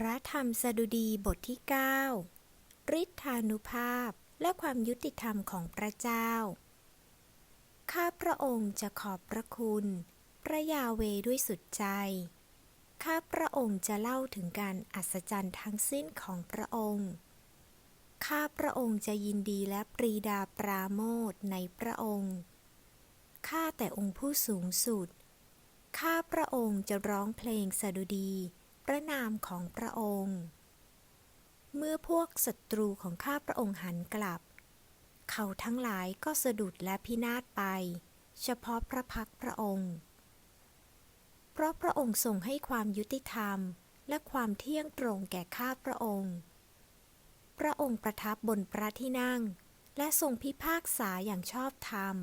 พระธรรมสดุดีบทที่ 9 ฤทธานุภาพและความยุติธรรมของพระเจ้า ข้าพระองค์จะขอบพระคุณ พระยาเวด้วยสุดใจ ข้าพระองค์จะเล่าถึงการอัศจรรย์ทั้งสิ้นของพระองค์ ข้าพระองค์จะยินดีและปรีดาปราโมทในพระองค์ ข้าแต่องค์ผู้สูงสุด ข้าพระองค์จะร้องเพลงสดุดี พระนามของพระองค์ เมื่อพวกศัตรูของข้าพระองค์หันกลับ เขาทั้งหลายก็สะดุดและพินาศไป เฉพาะพระพักพระองค์ เพราะพระองค์ทรงให้ความยุติธรรมและความเที่ยงตรงแก่ข้าพระองค์ พระองค์ประทับบนพระที่นั่ง และทรงพิพากษาอย่างชอบธรรม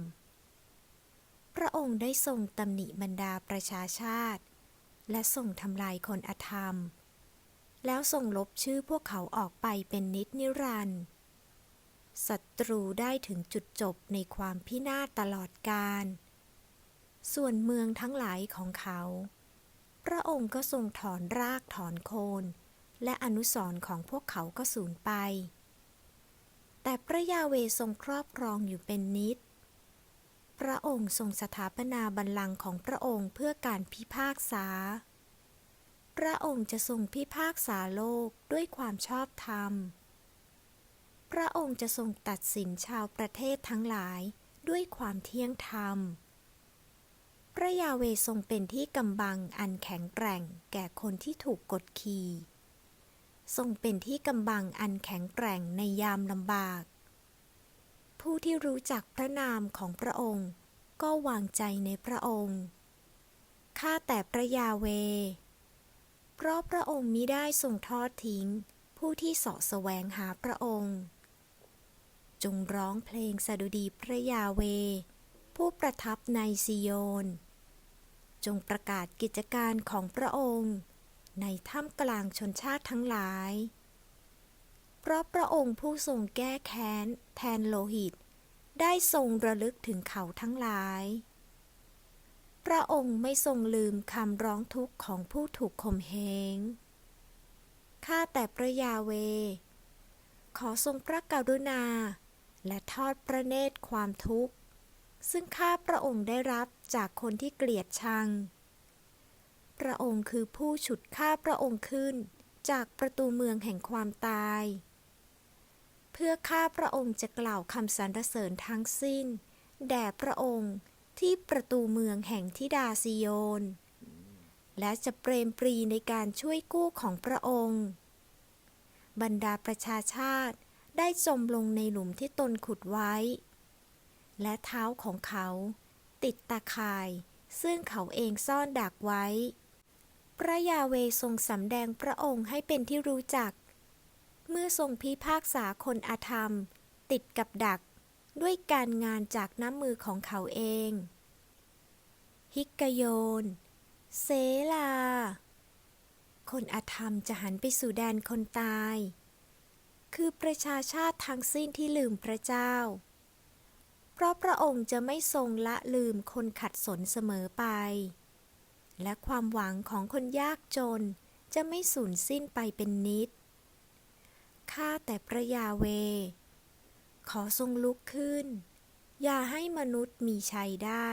พระองค์ได้ทรงตำหนิบรรดาประชาชาติ และทรงทำลายคนอธรรม แล้วทรงลบชื่อพวกเขาออกไปเป็นนิจนิรันดร์ศัตรูได้ถึงจุดจบในความพินาศตลอดกาลส่วนเมืองทั้งหลายของเขา พระองค์ก็ทรงถอนรากถอนโคน และอนุสรของพวกเขาก็สูญไป แต่พระยาเวทรงครอบครองอยู่เป็นนิจ ระองค์ทรงสถาปนาบัลลังก์ของพระองค์เพื่อการพิพากษา พระองค์จะทรงพิพากษาโลกด้วยความชอบธรรม พระองค์จะทรงตัดสินชาวประเทศทั้งหลายด้วยความเที่ยงธรรม พระยาเวทรงเป็นที่กำบังอันแข็งแกร่งแก่คนที่ถูกกดขี่ ทรงเป็นที่กำบังอันแข็งแกร่งในยามลำบาก ผู้ที่รู้จักพระนามของพระองค์ ก็วางใจในพระองค์ ข้าแต่พระยาเว เพราะพระองค์มิได้ทรงทอดทิ้ง ผู้ที่เสาะแสวงหาพระองค์ จงร้องเพลงสดุดีพระยาเว ผู้ประทับในซิโยน จงประกาศกิจการของพระองค์ ในท่ามกลางชนชาติทั้งหลาย เพราะพระองค์ผู้ทรงแก้แค้น แทนโลหิต ได้ทรงระลึกถึงเขาทั้งหลาย พระองค์ไม่ทรงลืมคำร้องทุกข์ของผู้ถูกข่มเหง ข้าแต่พระยาเว ขอทรงพระกรุณา และทอดพระเนตรความทุกข์ ซึ่งข้าพระองค์ได้รับจากคนที่เกลียดชัง พระองค์คือผู้ฉุดข้าพระองค์ขึ้นจากประตูเมืองแห่งความตาย เพื่อข้าพระองค์จะกล่าวคำสรรเสริญทั้งสิ้น แด่พระองค์ที่ประตูเมืองแห่งทิดาซิโยน และจะเปรมปรีในการช่วยกู้ของพระองค์ บรรดาประชาชาติได้จมลงในหลุมที่ตนขุดไว้ และเท้าของเขาติดตาข่าย ซึ่งเขาเองซ่อนดักไว้ พระยาเวทรงสำแดงพระองค์ให้เป็นที่รู้จัก เมื่อทรงพิพากษาคนอาธรรม ติดกับดัก ด้วยการงานจากน้ำมือของเขาเอง ฮิกโยน เซลา คนอาธรรมจะหันไปสู่แดนคนตาย คือประชาชาติทั้งสิ้นที่ลืมพระเจ้า เพราะพระองค์จะไม่ทรงละลืมคนขัดสนเสมอไป และความหวังของคนยากจนจะไม่สูญสิ้นไปเป็นนิด ข้าแต่พระยาเว ขอทรงลุกขึ้น อย่าให้มนุษย์มีชัยได้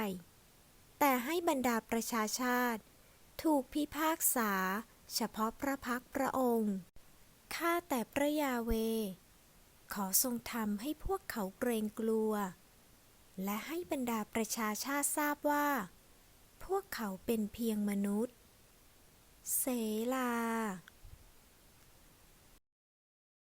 แต่ให้บรรดาประชาชาติ ถูกพิพากษา เฉพาะพระพักตร์พระองค์ข้าแต่พระยาเว ขอทรงทำให้พวกเขาเกรงกลัว และให้บรรดาประชาชาติทราบว่า พวกเขาเป็นเพียงมนุษย์ เสลา